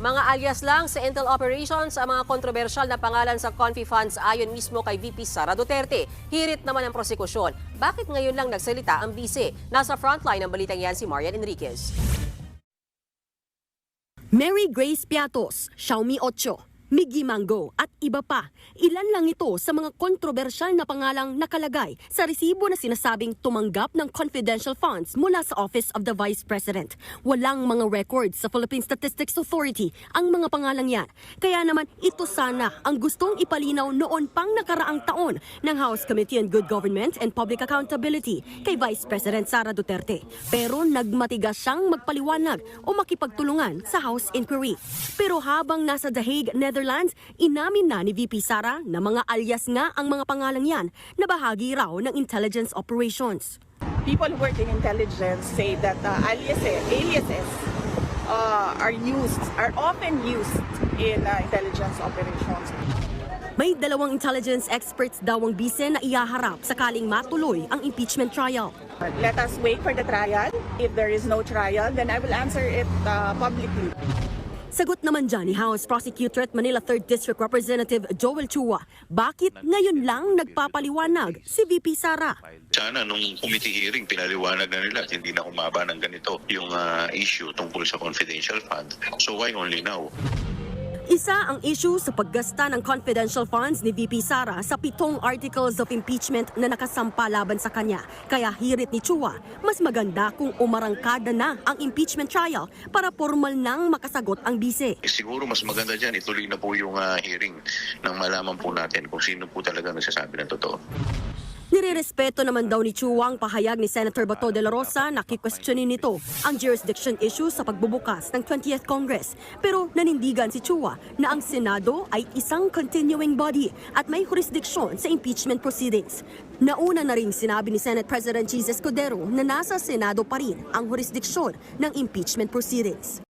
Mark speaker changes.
Speaker 1: Mga alias lang sa Intel operations ang mga kontrobersyal na pangalan sa Confi Funds ayon mismo kay VP Sara Duterte. Hirit naman ang prosekusyon. Bakit ngayon lang nagsalita ang bise? Nasa frontline ng balitang yan si Marian Enriquez.
Speaker 2: Mary Grace Piatos, Xiaomi 8, Miggy Mango iba pa. Ilan lang ito sa mga kontrobersyal na pangalang nakalagay sa resibo na sinasabing tumanggap ng confidential funds mula sa Office of the Vice President. Walang mga records sa Philippine Statistics Authority ang mga pangalang yan. Kaya naman ito sana ang gustong ipalinaw noon pang nakaraang taon ng House Committee on Good Government and Public Accountability kay Vice President Sara Duterte. Pero nagmatigas siyang magpaliwanag o makipagtulungan sa House Inquiry. Pero habang nasa The Hague, Netherlands, inamin na ni VP Sara na mga alias nga ang mga pangalang yan na bahagi raw ng intelligence operations.
Speaker 3: people who work in intelligence say that uh, aliases, aliases uh, are used, are often used in uh, intelligence operations.
Speaker 2: May dalawang intelligence experts daw ang bise na iyaharap sakaling matuloy ang impeachment trial.
Speaker 3: Let us wait for the trial. If there is no trial, then I will answer it uh, publicly.
Speaker 2: Sagot naman dyan ni House Prosecutor at Manila 3rd District Representative Joel Chua, bakit ngayon lang nagpapaliwanag si VP Sara?
Speaker 4: Sana nung committee hearing, pinaliwanag na nila at hindi na umaba ng ganito yung ah, issue tungkol sa confidential fund. So why only now?
Speaker 2: Isa ang issue sa paggasta ng confidential funds ni VP Sara sa pitong articles of impeachment na nakasampa laban sa kanya. Kaya hirit ni Chua, mas maganda kung umarangkada na ang impeachment trial para formal nang makasagot ang bise.
Speaker 4: Siguro mas maganda dyan, ituloy na po yung ah, hearing nang malaman po natin kung sino po talaga nagsasabi ng totoo.
Speaker 2: Nirerespeto naman daw ni Chua ang pahayag ni Senator Bato de la Rosa na kikwestiyonin nito ang jurisdiction issue sa pagbubukas ng 20th Congress. Pero nanindigan si Chua na ang Senado ay isang continuing body at may jurisdiction sa impeachment proceedings. Nauna na rin sinabi ni Senate President Jesus Escudero na nasa Senado pa rin ang jurisdiction ng impeachment proceedings.